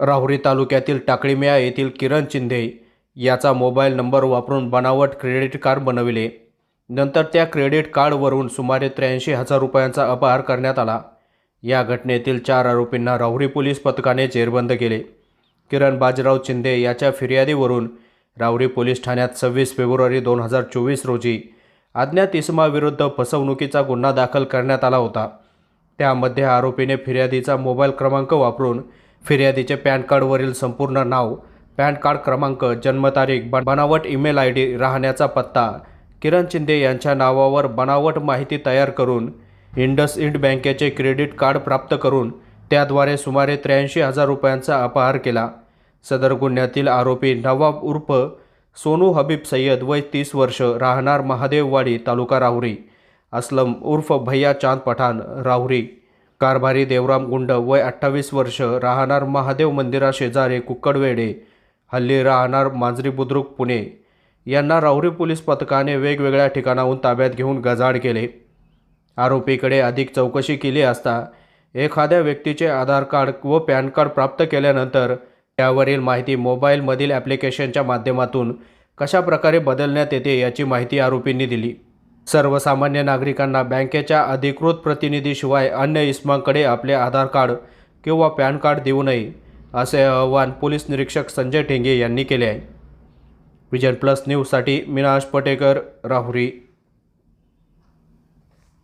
राहुरी तालुक्यातील टाकळीमेळा येथील किरण चिंधे याचा मोबाईल नंबर वापरून बनावट क्रेडिट कार्ड बनविले. नंतर त्या क्रेडिट कार्डवरून सुमारे त्र्याऐंशी हजार रुपयांचा अपहार करण्यात आला. या घटनेतील चार आरोपींना राहुरी पोलीस पथकाने जेरबंद केले. किरण बाजीराव चिंदे याच्या फिर्यादीवरून राहुरी पोलीस ठाण्यात सव्वीस फेब्रुवारी दोन हजार चोवीस रोजी अज्ञात इसमाविरुद्ध फसवणुकीचा गुन्हा दाखल करण्यात आला होता. त्यामध्ये आरोपीने फिर्यादीचा मोबाईल क्रमांक वापरून फिर्यादीचे पॅन कार्डवरील संपूर्ण नाव पॅन कार्ड क्रमांक जन्मतारीख बन- बनावट ईमेल आय डी राहण्याचा पत्ता किरण शिंदे यांच्या नावावर बनावट माहिती तयार करून इंडसइंड बँकेचे क्रेडिट कार्ड प्राप्त करून त्याद्वारे सुमारे त्र्याऐंशी हजार रुपयांचा अपहार केला. सदर गुन्ह्यातील आरोपी नवाब उर्फ सोनू हबीब सय्यद वय तीस वर्ष राहणार महादेववाडी तालुका राहुरी असलम उर्फ भैया चांद पठाण राहुरी. कारभारी देवराम गुंड वय अठ्ठावीस वर्ष राहणार महादेव मंदिरा शेजारी कुक्कडवेडे हल्ली राहणार मांजरी बुद्रुक पुणे. यांना राहुरी पोलीस पथकाने वेगवेगळ्या ठिकाणाहून ताब्यात घेऊन गजाड केले. आरोपीकडे अधिक चौकशी केली असता एखाद्या व्यक्तीचे आधार कार्ड व पॅन कार्ड प्राप्त केल्यानंतर त्यावरील माहिती मोबाईलमधील ॲप्लिकेशनच्या माध्यमातून कशा प्रकारे बदलण्यात येते याची माहिती आरोपींनी दिली. सर्वसामान्य नागरिकांना बँकेच्या अधिकृत प्रतिनिधीशिवाय अन्य इस्मांकडे आपले आधार कार्ड किंवा पॅन कार्ड देऊ नये असे आवाहन पोलीस निरीक्षक संजय ठेंगे यांनी केले आहे. विजन प्लस न्यूजसाठी मिनाश पटेकर राहुरी.